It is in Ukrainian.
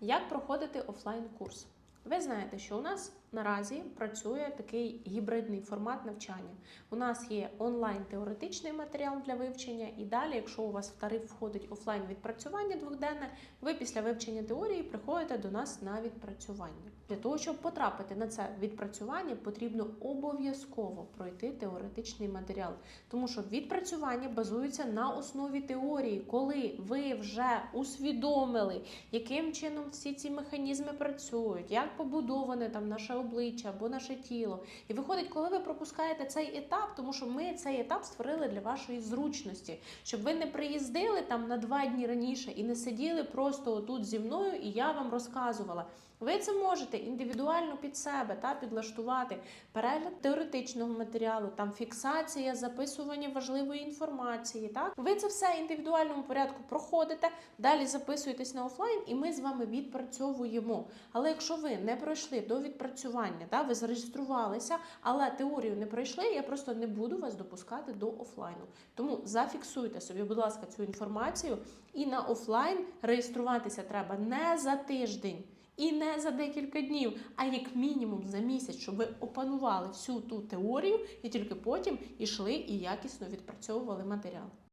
Як проходити офлайн курс? Ви знаєте, що у нас наразі працює такий гібридний формат навчання. У нас є онлайн теоретичний матеріал для вивчення, і далі, якщо у вас в тариф входить офлайн відпрацювання двохденне, ви після вивчення теорії приходите до нас на відпрацювання. Для того, щоб потрапити на це відпрацювання, потрібно обов'язково пройти теоретичний матеріал, тому що відпрацювання базується на основі теорії, коли ви вже усвідомили, яким чином всі ці механізми працюють, як побудоване там наше обличчя або наше тіло. І виходить, коли ви пропускаєте цей етап, тому що ми цей етап створили для вашої зручності, щоб ви не приїздили там на два дні раніше і не сиділи просто отут зі мною, і я вам розказувала. Ви це можете індивідуально під себе та підлаштувати перегляд теоретичного матеріалу, там фіксація, записування важливої інформації. Так ви це все в індивідуальному порядку проходите, далі записуєтесь на офлайн, і ми з вами відпрацьовуємо. Але якщо ви не пройшли до відпрацювання, та ви зареєструвалися, але теорію не пройшли, я просто не буду вас допускати до офлайну. Тому зафіксуйте собі, будь ласка, цю інформацію. І на офлайн реєструватися треба не за тиждень. І не за декілька днів, а як мінімум за місяць, щоб ви опанували всю ту теорію і тільки потім ішли і якісно відпрацьовували матеріал.